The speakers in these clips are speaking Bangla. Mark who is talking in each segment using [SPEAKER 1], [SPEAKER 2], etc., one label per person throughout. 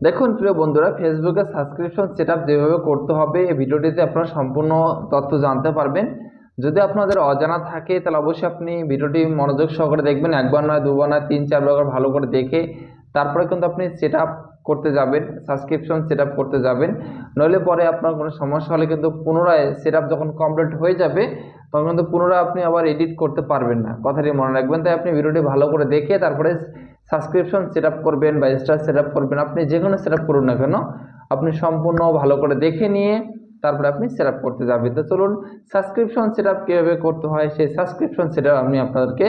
[SPEAKER 1] দেখুন, প্রিয় বন্ধুরা ফেসবুকে সাবস্ক্রিপশন সেট যেভাবে করতে হবে, এই ভিডিওটিতে আপনারা সম্পূর্ণ তথ্য জানতে পারবেন। যদি আপনাদের অজানা থাকে, তাহলে অবশ্যই আপনি ভিডিওটি মনোযোগ সহকারে দেখবেন। একবার নয়, দুবার নয়, তিন চারবার ভালো করে দেখে, তারপরে কিন্তু আপনি সেট করতে যাবেন সাবস্ক্রিপশন সেট করতে যাবেন। নইলে পরে আপনার কোনো সমস্যা হলে কিন্তু পুনরায় সেট যখন কমপ্লিট হয়ে যাবে, তখন কিন্তু পুনরায় আপনি আবার এডিট করতে পারবেন না। কথাটি মনে রাখবেন, তাই আপনি ভিডিওটি ভালো করে দেখে, তারপরে সাবস্ক্রিপশন সেট করবেন বা স্টার সেট করবেন, আপনি যে কোনো সেট করুন না কেন, আপনি সম্পূর্ণ ভালো করে দেখে নিয়ে তারপরে আপনি সেট করতে যাবেন। তো চলুন সাবস্ক্রিপশন সেট আপ কীভাবে করতে হয়, সেই সাবস্ক্রিপশন সেট আমি আপনাদেরকে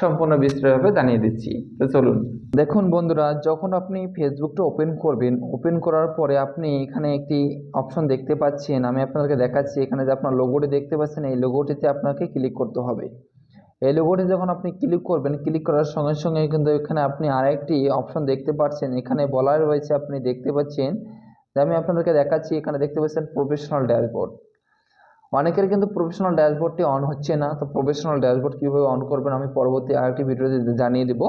[SPEAKER 1] সম্পূর্ণ বিস্তারিতভাবে জানিয়ে দিচ্ছি। তো চলুন, দেখুন বন্ধুরা, যখন আপনি ফেসবুকটা ওপেন করবেন ওপেন করার পরে আপনি এখানে একটি অপশন দেখতে পাচ্ছেন, আমি আপনাদেরকে দেখাচ্ছি, এখানে যে আপনার লোগোটি দেখতে পাচ্ছেন, এই লোগোটিতে আপনাকে ক্লিক করতে হবে। এই লোগোটি যখন আপনি ক্লিক করবেন ক্লিক করার সঙ্গে সঙ্গে কিন্তু এখানে আপনি আরেকটি অপশন দেখতে পাচ্ছেন। এখানে বলা রয়েছে, আপনি দেখতে পাচ্ছেন যে আমি আপনাদেরকে দেখাচ্ছি, এখানে দেখতে পাচ্ছেন প্রফেশনাল ড্যাশবোর্ড অনেকের কিন্তু প্রফেশনাল ড্যাশবোর্ডটি অন হচ্ছে না। তো প্রফেশনাল ড্যাশবোর্ড কীভাবে অন করবেন, আমি পরবর্তী আরেকটি ভিডিওতে জানিয়ে দেবো।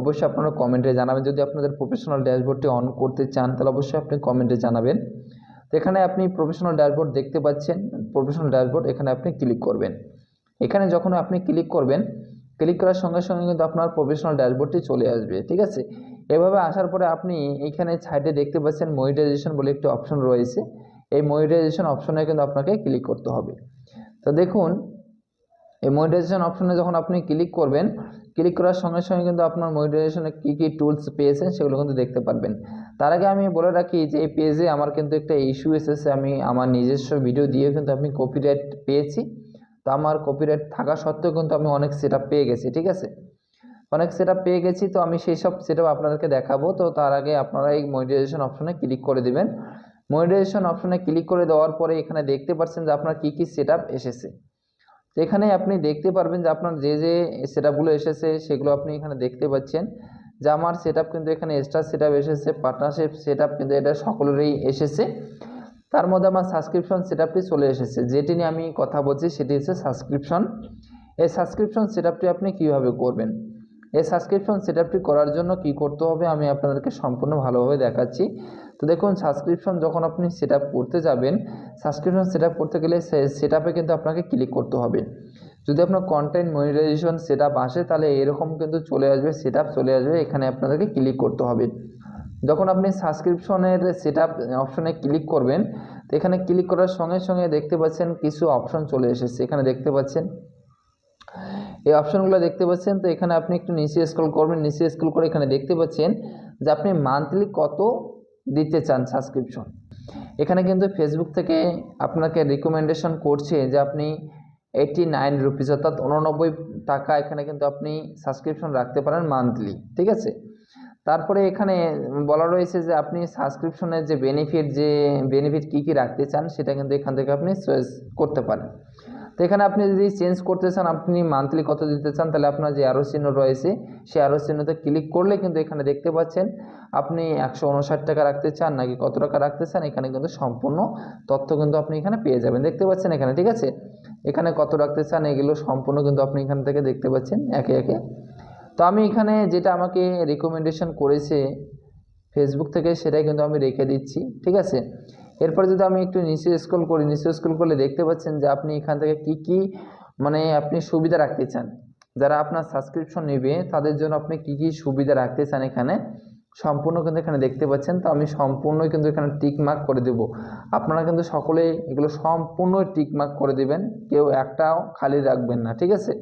[SPEAKER 1] অবশ্যই আপনারা কমেন্টে জানাবেন। যদি আপনাদের প্রফেশনাল ড্যাশবোর্ডটি অন করতে চান, তাহলে অবশ্যই আপনি কমেন্টে জানাবেন। তো এখানে আপনি প্রফেশনাল ড্যাশবোর্ড দেখতে পাচ্ছেন। প্রফেশনাল ড্যাশবোর্ড এখানে আপনি ক্লিক করবেন। এখানে যখন আপনি ক্লিক করবেন ক্লিক করার সঙ্গে সঙ্গে কিন্তু আপনার প্রফেশনাল ড্যাশবোর্ডটি চলে আসবে, ঠিক আছে? এভাবে আসার পরে আপনি এইখানে সাইডে দেখতে পাচ্ছেন মনিটাইজেশন বলে একটি অপশন রয়েছে। এই মনিটাইজেশন অপশনে কিন্তু আপনাকে ক্লিক করতে হবে। তো দেখুন, এই মনিটাইজেশন অপশনে যখন আপনি ক্লিক করবেন ক্লিক করার সঙ্গে সঙ্গে কিন্তু আপনার মনিটাইজেশনে কী কী টুলস পেয়েছেন সেগুলো কিন্তু দেখতে পারবেন। তার আগে আমি বলে রাখি যে এই পেজে আমার কিন্তু একটা ইস্যু এসেছে, আমি আমার নিজস্ব ভিডিও দিয়ে কিন্তু আমি কপিরাইট পেয়েছি। তো আমার কপিরাইট থাকা সত্ত্বেও কিন্তু আমি অনেক সেট পেয়ে গেছি, ঠিক আছে? অনেক সেট পেয়ে গেছি, তো আমি সেই সব সেট আপনাদেরকে দেখাবো, তো তার আগে আপনারা এই মনিটাইজেশন অপশনে ক্লিক করে দিবেন। মনিটাইজেশন অপশনে ক্লিক করে দেওয়ার পরে এখানে দেখতে পাচ্ছেন যে আপনার কী কী সেট এসেছে। তো এখানে আপনি দেখতে পারবেন যে আপনার যে যে সেট এসেছে, সেগুলো আপনি এখানে দেখতে পাচ্ছেন। যে আমার সেট কিন্তু এখানে এক্সট্রা সেট এসেছে পার্টনারশিপ সেট কিন্তু এটা সকলেরই এসেছে। তার মধ্যে আমার সাবস্ক্রিপশন সেট চলে এসেছে। যেটি নিয়ে আমি কথা বলছি, সেটি হচ্ছে সাবস্ক্রিপশন এই সাবস্ক্রিপশন সেট আপনি কীভাবে করবেন? এই সাবস্ক্রিপশন সেট করার জন্য কি করতে হবে, আমি আপনাদেরকে সম্পূর্ণ ভালোভাবে দেখাচ্ছি। তো দেখুন সাবস্ক্রিপশন যখন আপনি সেট করতে যাবেন সাবস্ক্রিপশন সেট করতে গেলে সেট কিন্তু আপনাকে ক্লিক করতে হবে। যদি আপনার কন্টেন্ট মনিটাইজেশন সেট আসে, তাহলে এরকম কিন্তু চলে আসবে সেট চলে আসবে, এখানে আপনাদেরকে ক্লিক করতে হবে। যখন আপনি সাবস্ক্রিপশনের সেট অপশনে ক্লিক করবেন, তো এখানে ক্লিক করার সঙ্গে সঙ্গে দেখতে পাচ্ছেন কিছু অপশন চলে এসেছে। এখানে দেখতে পাচ্ছেন, এই অপশনগুলো দেখতে পাচ্ছেন, তো এখানে আপনি একটু নিচে স্ক্রল করবেন, নিচে স্ক্রল করে এখানে দেখতে পাচ্ছেন যে আপনি মান্থলি কত দিতে চান সাবস্ক্রিপশন এখানে কিন্তু ফেসবুক থেকে আপনাকে রিকমেন্ডেশন করছে যে আপনি এইটি নাইন রুপিস অর্থাৎ উননব্বই টাকা এখানে কিন্তু আপনি সাবস্ক্রিপশন রাখতে পারেন মান্থলি ঠিক আছে? তারপরে এখানে বলা রয়েছে যে আপনি সাবস্ক্রিপশনের যে বেনিফিট যে বেনিফিট কী কী রাখতে চান সেটা কিন্তু এখান থেকে আপনি চয়েস করতে পারেন। তো এখানে আপনি যদি চেঞ্জ করতে চান, আপনি মান্থলি কত দিতে চান, তাহলে আপনার যে আরও চিহ্ন রয়েছে, সেই আরও চিহ্নতে ক্লিক করলে কিন্তু এখানে দেখতে পাচ্ছেন, আপনি একশো উনষাট টাকা রাখতে চান নাকি কত টাকা রাখতে চান, এখানে কিন্তু সম্পূর্ণ তথ্য কিন্তু আপনি এখানে পেয়ে যাবেন। দেখতে পাচ্ছেন এখানে, ঠিক আছে? এখানে কত রাখতে চান, এগুলো সম্পূর্ণ কিন্তু আপনি এখান থেকে দেখতে পাচ্ছেন, একে একে। তো আমি এখানে যেটা আমাকে রিকমেন্ডেশন করেছে ফেসবুক থেকে, সেটাই কিন্তু আমি রেখে দিচ্ছি, ঠিক আছে? এরপরে যদি আমি একটু নিচে স্ক্রল করি, নিচে স্ক্রল করলে দেখতে পাচ্ছেন যে আপনি এখান থেকে কি কি মানে আপনি সুবিধা রাখতে চান। যারা আপনার সাবস্ক্রিপশন নেবে, তাদের জন্য আপনি কি কি সুবিধা রাখতে চান এখানে, সম্পূর্ণ কিন্তু এখানে দেখতে পাচ্ছেন। তো আমি সম্পূর্ণই কিন্তু এখানে টিকমার্ক করে দেব। আপনারা কিন্তু সকলেই এগুলো সম্পূর্ণ টিকমার্ক করে দেবেন, কেউ একটাও খালি রাখবেন না, ঠিক আছে?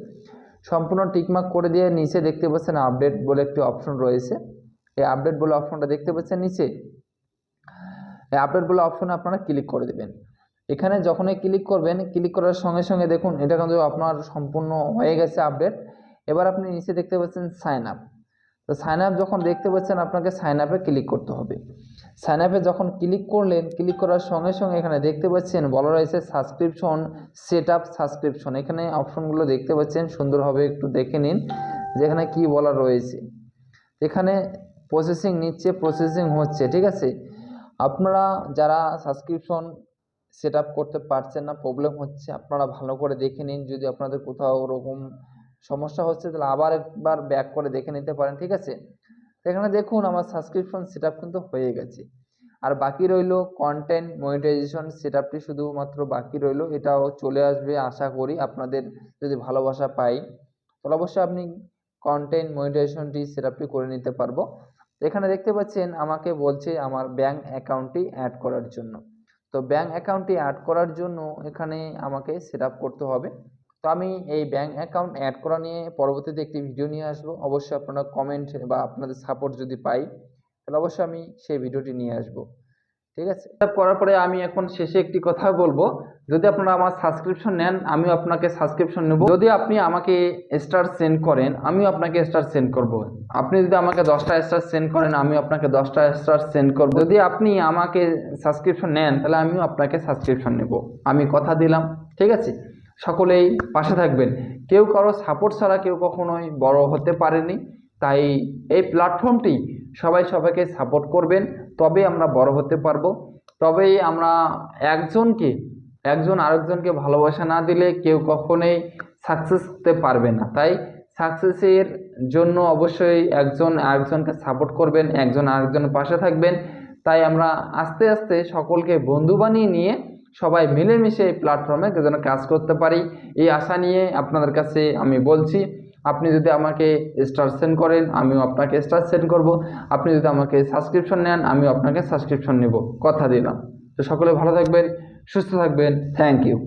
[SPEAKER 1] সম্পূর্ণ টিকমার্ক করে দিয়ে নিচে দেখতে পাচ্ছেন আপডেট বলে একটি অপশন রয়েছে। এই আপডেট বলে অপশনটা দেখতে পাচ্ছেন নিচে। এই আপডেট বলে অপশনে আপনারা ক্লিক করে দেবেন। এখানে যখনই ক্লিক করবেন, ক্লিক করার সঙ্গে সঙ্গে দেখুন, এটা কিন্তু আপনার সম্পূর্ণ হয়ে গেছে আপডেট। এবার আপনি নিচে দেখতে পাচ্ছেন সাইন আপ। তো সাইন আপ যখন দেখতে পাচ্ছেন, আপনাকে সাইন আপে ক্লিক করতে হবে। সাইন আপে যখন ক্লিক করলেন, ক্লিক করার সঙ্গে সঙ্গে এখানে দেখতে পাচ্ছেন, বলা রয়েছে সাবস্ক্রিপশন সেট আপ সাবস্ক্রিপশন। এখানে অপশনগুলো দেখতে পাচ্ছেন, সুন্দরভাবে একটু দেখে নিন, যেখানে কি বলা রয়েছে। এখানে প্রসেসিং নিচ্ছে প্রসেসিং হচ্ছে, ঠিক আছে? আপনারা যারা সাবস্ক্রিপশন সেট আপ করতে পারছেন না প্রবলেম হচ্ছে, আপনারা ভালো করে দেখে নিন। যদি আপনাদের কোথাও ওরকম সমস্যা হচ্ছে, তাহলে আবার একবার ব্যাক করে দেখে নিতে পারেন, ঠিক আছে? এখানে দেখুন আমার সাবস্ক্রিপশন সেট কিন্তু হয়ে গেছে। আর বাকি রইল কন্টেন্ট মনিটাইজেশন সেট আপটি শুধুমাত্র বাকি রইল, এটাও চলে আসবে আশা করি আপনাদের যদি ভালোবাসা পাই। তাহলে অবশ্যই আপনি কন্টেন্ট মনিটাইজেশনটি সেট আপটি করে নিতে পারব। এখানে দেখতে পাচ্ছেন আমাকে বলছে আমার ব্যাঙ্ক অ্যাকাউন্টটি অ্যাড করার জন্য। তো ব্যাঙ্ক অ্যাকাউন্টটি অ্যাড করার জন্য এখানে আমাকে সেট করতে হবে। তো আমি এই ব্যাঙ্ক অ্যাকাউন্ট অ্যাড করা নিয়ে পরবর্তীতে একটি ভিডিও নিয়ে আসব। অবশ্যই আপনারা কমেন্ট বা আপনাদের সাপোর্ট যদি পাই, তাহলে অবশ্যই আমি সেই ভিডিওটি নিয়ে আসব। ঠিক আছে? করার পরে আমি এখন শেষে একটি কথা বলব। যদি আপনারা আমার সাবস্ক্রিপশন নেন, আমিও আপনাকে সাবস্ক্রিপশন নেব। যদি আপনি আমাকে স্টার সেন্ড করেন, আমিও আপনাকে স্টার সেন্ড করব। আপনি যদি আমাকে দশটা স্টার সেন্ড করেন, আমিও আপনাকে দশটা স্টার সেন্ড করব। যদি আপনি আমাকে সাবস্ক্রিপশন নেন, তাহলে আমিও আপনাকে সাবস্ক্রিপশন নেব। আমি কথা দিলাম। ঠিক আছে? সকলেই পাশে থাকবেন। কেউ কারও সাপোর্ট ছাড়া কেউ কখনোই বড় হতে পারেনি। তাই এই প্ল্যাটফর্মটি সবাই সবাইকে সাপোর্ট করবেন তবে আমরা বড় হতে পারব। তবেই আমরা একজনকে, একজন আরেকজনকে ভালোবাসা না দিলে কেউ কখনোই সাকসেস হতে পারবে না। তাই সাকসেসের জন্য অবশ্যই একজন আরেকজনকে সাপোর্ট করবেন, একজন আরেকজনের পাশে থাকবেন। তাই আমরা আস্তে আস্তে সকলকে বন্ধু বানিয়ে নিয়ে সবাই মিলেমিশে এই প্ল্যাটফর্মে যেন কাজ করতে পারি। এই আশা নিয়ে আপনাদের কাছে আমি বলছি, আপনি যদি আমাকে স্টার সেন্ড করেন, আমিও আপনাকে স্টার সেন্ড করব। আপনি যদি আমাকে সাবস্ক্রিপশন নেন, আমিও আপনাকে সাবস্ক্রিপশন নেব। কথা দিলাম। তো সকলে ভালো থাকবেন, সুস্থ থাকবেন। Thank you